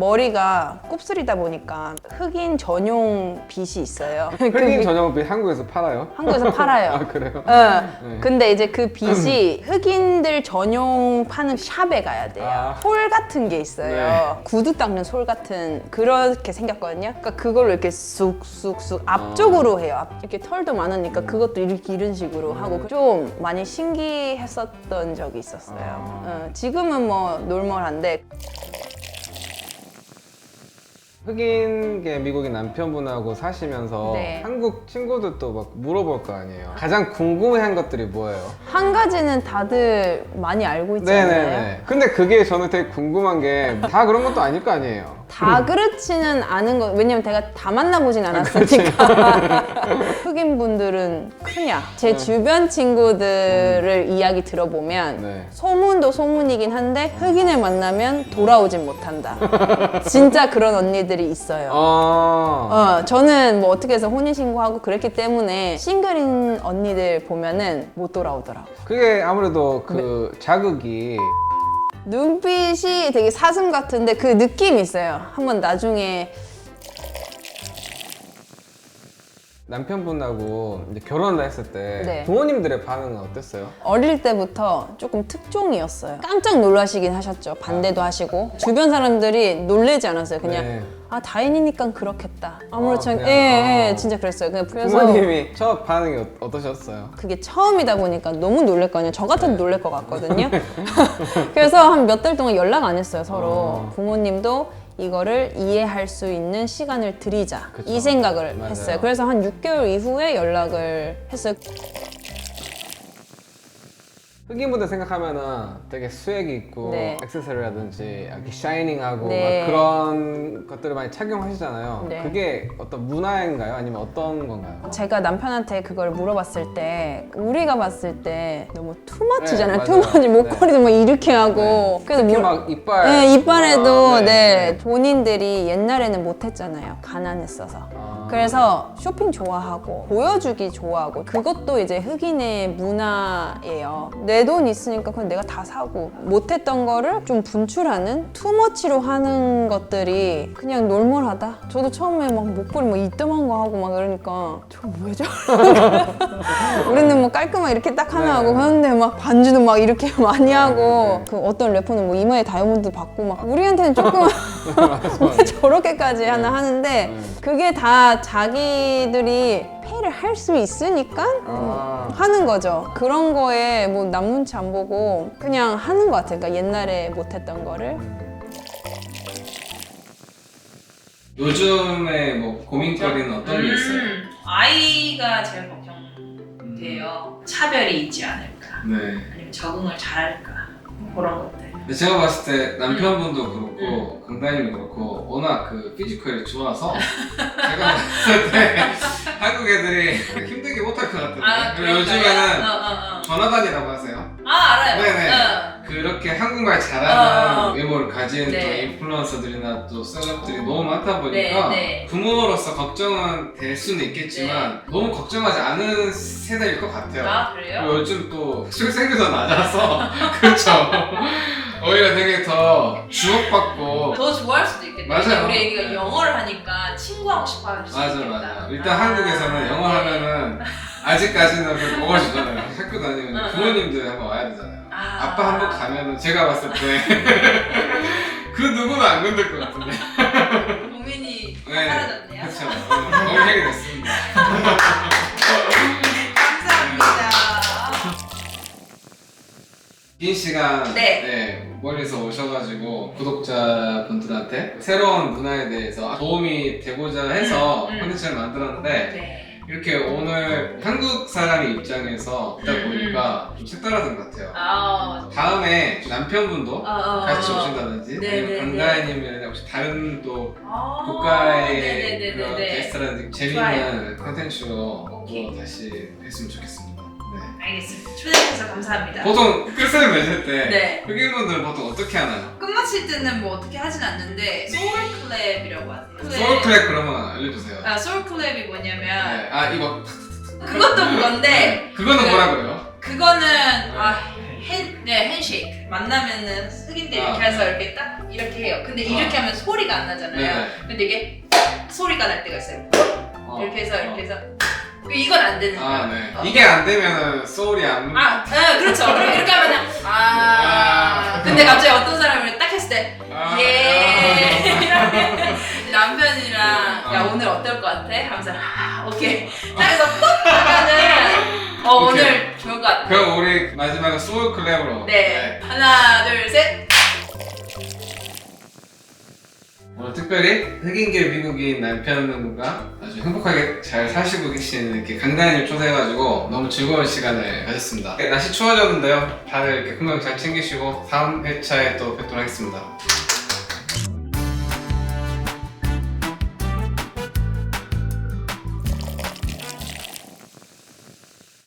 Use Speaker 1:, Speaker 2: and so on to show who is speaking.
Speaker 1: 머리가 곱슬이다 보니까 흑인 전용 빗이 있어요. 그
Speaker 2: 흑인
Speaker 1: 빗-
Speaker 2: 전용 빗 한국에서 팔아요?
Speaker 1: 한국에서 팔아요.
Speaker 2: 아 그래요?
Speaker 1: 어.
Speaker 2: 네.
Speaker 1: 근데 이제 그 빗이 흑인들 전용 파는 샵에 가야 돼요.
Speaker 2: 아.
Speaker 1: 솔 같은 게 있어요.
Speaker 2: 네.
Speaker 1: 구두 닦는 솔 같은 그렇게 생겼거든요. 그러니까 그걸로 이렇게 쑥쑥쑥 앞쪽으로 해요. 앞- 이렇게 털도 많으니까
Speaker 2: 음.
Speaker 1: 그것도 이렇게 이런 식으로 하고 좀 많이 신기했었던 적이 있었어요.
Speaker 2: 아.
Speaker 1: 어, 지금은 뭐 놀멀한데
Speaker 2: 흑인계 미국인 남편분하고 사시면서
Speaker 1: 네.
Speaker 2: 한국 친구들도 막 물어볼 거 아니에요. 가장 궁금해한 것들이 뭐예요?
Speaker 1: 한 가지는 다들 많이 알고 있잖아요.
Speaker 2: 네네네. 근데 그게 저는 되게 궁금한 게 다 그런 것도 아닐 거 아니에요.
Speaker 1: 다 그렇지는 않은 거 왜냐면 제가 다 만나보진 않았으니까. 흑인 분들은 크냐? 제 주변 친구들을 이야기 들어보면
Speaker 2: 네.
Speaker 1: 소문도 소문이긴 한데 흑인을 만나면 돌아오진 못한다. 진짜 그런 언니들이 있어요.
Speaker 2: 아.
Speaker 1: 어, 저는 뭐 어떻게 해서 혼인신고하고 그랬기 때문에 싱글인 언니들 보면은 못 돌아오더라고
Speaker 2: 그게 아무래도 그
Speaker 1: 네.
Speaker 2: 자극이
Speaker 1: 눈빛이 되게 사슴 같은데 그 느낌이 있어요. 한번 나중에
Speaker 2: 남편분하고 이제 결혼을 했을 때
Speaker 1: 네.
Speaker 2: 부모님들의 반응은 어땠어요?
Speaker 1: 어릴 때부터 조금 특종이었어요. 깜짝 놀라시긴 하셨죠. 반대도 하시고 주변 사람들이 놀래지 않았어요. 그냥
Speaker 2: 네.
Speaker 1: 아 다인이니까 그렇겠다. 아무렇지
Speaker 2: 아,
Speaker 1: 않게
Speaker 2: 그냥,
Speaker 1: 예, 예,
Speaker 2: 아.
Speaker 1: 진짜 그랬어요. 그냥 그래서
Speaker 2: 부모님이 첫 반응이 어- 어떠셨어요?
Speaker 1: 그게 처음이다 보니까 너무 놀랬거든요. 저 같아도 놀랄 것 같거든요. 그래서 한 몇 달 동안 연락 안 했어요 서로.
Speaker 2: 어.
Speaker 1: 부모님도 이거를 이해할 수 있는 시간을 드리자
Speaker 2: 그쵸.
Speaker 1: 이 생각을
Speaker 2: 맞아요.
Speaker 1: 했어요. 그래서 한 6개월 이후에 연락을 했어요.
Speaker 2: 흑인분들 생각하면은 되게 수액이 있고
Speaker 1: 네.
Speaker 2: 액세서리라든지 이렇게 샤이닝하고
Speaker 1: 네.
Speaker 2: 막 그런 것들을 많이 착용하시잖아요.
Speaker 1: 네.
Speaker 2: 그게 어떤 문화인가요? 아니면 어떤 건가요?
Speaker 1: 제가 남편한테 그걸 물어봤을 때 우리가 봤을 때 너무 투머치잖아요.
Speaker 2: 네,
Speaker 1: 투머치
Speaker 2: 맞아요.
Speaker 1: 목걸이도 막 이렇게 하고 그래서
Speaker 2: 특히
Speaker 1: 물-
Speaker 2: 막 이빨
Speaker 1: 네, 이빨에도
Speaker 2: 아,
Speaker 1: 네, 본인들이 옛날에는 못했잖아요. 가난했어서.
Speaker 2: 아.
Speaker 1: 그래서 쇼핑 좋아하고 보여주기 좋아하고 그것도 이제 흑인의 문화예요. 내돈 있으니까 그냥 내가 다 사고 못했던 거를 좀 분출하는 투머치로 하는 것들이 그냥 놀멀하다. 저도 처음에 막 목걸이 뭐 이뜸한 거 하고 막 그러니까 저 뭐죠? 우리는 뭐 깔끔하게 이렇게 딱 하나
Speaker 2: 네.
Speaker 1: 하고 하는데 막 반주도 막 이렇게 많이 하고
Speaker 2: 네.
Speaker 1: 그 어떤 래퍼는 뭐 이마에 다이아몬드 받고 막 우리한테는 조금 왜 저렇게까지 하나 하는데
Speaker 2: 네.
Speaker 1: 그게 다 자기들이 페이를 할 수 있으니까
Speaker 2: 아.
Speaker 1: 하는 거죠. 그런 거에 뭐남 눈치 안 보고 그냥 하는 것 같아요. 그러니까 옛날에 못했던 거를.
Speaker 2: 요즘에 뭐 고민거리는 어떤 게 있어요?
Speaker 3: 음, 아이가 제일 걱정돼요. 차별이 있지 않을까,
Speaker 2: 네.
Speaker 3: 아니면 적응을 잘할까 뭐 그런 것들.
Speaker 2: 근데 제가 봤을 때 남편분도 그렇고
Speaker 3: 음.
Speaker 2: 강다님도 그렇고 워낙 그 피지컬이 좋아서 제가 봤을 때 한국 애들이 힘들게 못할 것 같은데 그리고
Speaker 3: 그런가요?
Speaker 2: 요즘에는
Speaker 3: 어, 어, 어.
Speaker 2: 전화단이라고 하세요
Speaker 3: 아 알아요.
Speaker 2: 네네.
Speaker 3: 어.
Speaker 2: 그렇게 한국말 잘하는
Speaker 3: 어, 어.
Speaker 2: 외모를 가진
Speaker 3: 네.
Speaker 2: 또 인플루언서들이나 또 셀럽들이 너무 많다 보니까
Speaker 3: 네, 네.
Speaker 2: 부모로서 걱정은 될 수는 있겠지만 너무 걱정하지 않은 세대일 것 같아요
Speaker 3: 아 그래요?
Speaker 2: 요즘 또 출생률이 더 낮아서 그렇죠 오히려 되게 더 주목받고
Speaker 3: 더 좋아할 수도 있겠다.
Speaker 2: 맞아요.
Speaker 3: 근데 우리 애기가 영어를 하니까 친구하고 싶어 할 수도
Speaker 2: 맞아
Speaker 3: 있겠다.
Speaker 2: 맞아 일단
Speaker 3: 아,
Speaker 2: 한국에서는 영어
Speaker 3: 네.
Speaker 2: 하면은 아직까지는 그 먹어주잖아요 학교 다니면
Speaker 3: 응,
Speaker 2: 부모님들 한번 와야 되잖아요
Speaker 3: 아.
Speaker 2: 아빠 한번 가면은 제가 봤을 때 그 누구는 안 건들 것 같은데
Speaker 3: 고민이
Speaker 2: 네.
Speaker 3: 사라졌네요.
Speaker 2: 그렇죠 너무 해결됐습니다
Speaker 3: 감사합니다.
Speaker 2: 긴 시간
Speaker 3: 네.
Speaker 2: 네, 멀리서 오셔가지고 구독자분들한테 새로운 문화에 대해서 도움이 되고자 해서
Speaker 3: 음, 음.
Speaker 2: 콘텐츠를 만들었는데
Speaker 3: 네.
Speaker 2: 이렇게 오늘 한국 사람의 입장에서 듣다
Speaker 3: 음,
Speaker 2: 보니까 좀 색달랐던 것 같아요
Speaker 3: 아,
Speaker 2: 다음에 남편분도
Speaker 3: 어, 어,
Speaker 2: 같이
Speaker 3: 어.
Speaker 2: 오신다든지
Speaker 3: 네,
Speaker 2: 아니면
Speaker 3: 네,
Speaker 2: 강다혜님이나 혹시 다른 또
Speaker 3: 아,
Speaker 2: 국가의
Speaker 3: 네 네네네네.
Speaker 2: 그런 게스트라든지 재미있는
Speaker 3: 오케이.
Speaker 2: 또 다시 뵀으면 좋겠습니다 네.
Speaker 3: 알겠습니다. 초대해주셔서 감사합니다.
Speaker 2: 보통 끝을 맺을 때
Speaker 3: 네.
Speaker 2: 흑인분들 보통 어떻게 하나요?
Speaker 3: 끝마칠 때는 뭐 어떻게 하진 않는데 소울 클랩이라고 하세요.
Speaker 2: 소울 클랩 그러면 알려주세요.
Speaker 3: 아 소울 클랩이 뭐냐면
Speaker 2: 네. 아 이거
Speaker 3: 그것도 그건데
Speaker 2: 그거는
Speaker 3: 그-
Speaker 2: 뭐라 그래요?
Speaker 3: 그거는 아 핸, 네, 핸쉐이크. 만나면은 흑인들 이렇게
Speaker 2: 아,
Speaker 3: 해서
Speaker 2: 네.
Speaker 3: 이렇게 딱 이렇게 해요. 근데
Speaker 2: 아.
Speaker 3: 이렇게 하면 소리가 안 나잖아요.
Speaker 2: 네네.
Speaker 3: 근데 이게 소리가 날 때가 있어요.
Speaker 2: 어,
Speaker 3: 이렇게 해서
Speaker 2: 어.
Speaker 3: 이렇게 해서 이건 안 되는 거야.
Speaker 2: 아, 네.
Speaker 3: 어.
Speaker 2: 이게 안 되면은 소울이 안.
Speaker 3: 아, 네, 그렇죠. 그럼 이렇게 하면은 아.
Speaker 2: 아.
Speaker 3: 근데 갑자기 어떤 사람을 딱 했을 때
Speaker 2: 아,
Speaker 3: 예. 이렇게 남편이랑 야
Speaker 2: 아.
Speaker 3: 오늘 어떨 것 같아? 하면서 아, 오케이. 딱 해서 ปุ๊ 하면은 어
Speaker 2: 오케이.
Speaker 3: 오늘 좋을 것 같아.
Speaker 2: 그럼 우리 마지막에 소울 클랩으로.
Speaker 3: 네. 하나, 둘, 셋.
Speaker 2: 오늘 특별히 흑인계 미국인 남편분과 아주 행복하게 잘 사시고 계시는 이렇게 강단님 초대해가지고 너무 즐거운 시간을 가졌습니다. 네, 날씨 추워졌는데요. 다들 이렇게 건강 잘 챙기시고 다음 회차에 또 뵙도록 하겠습니다.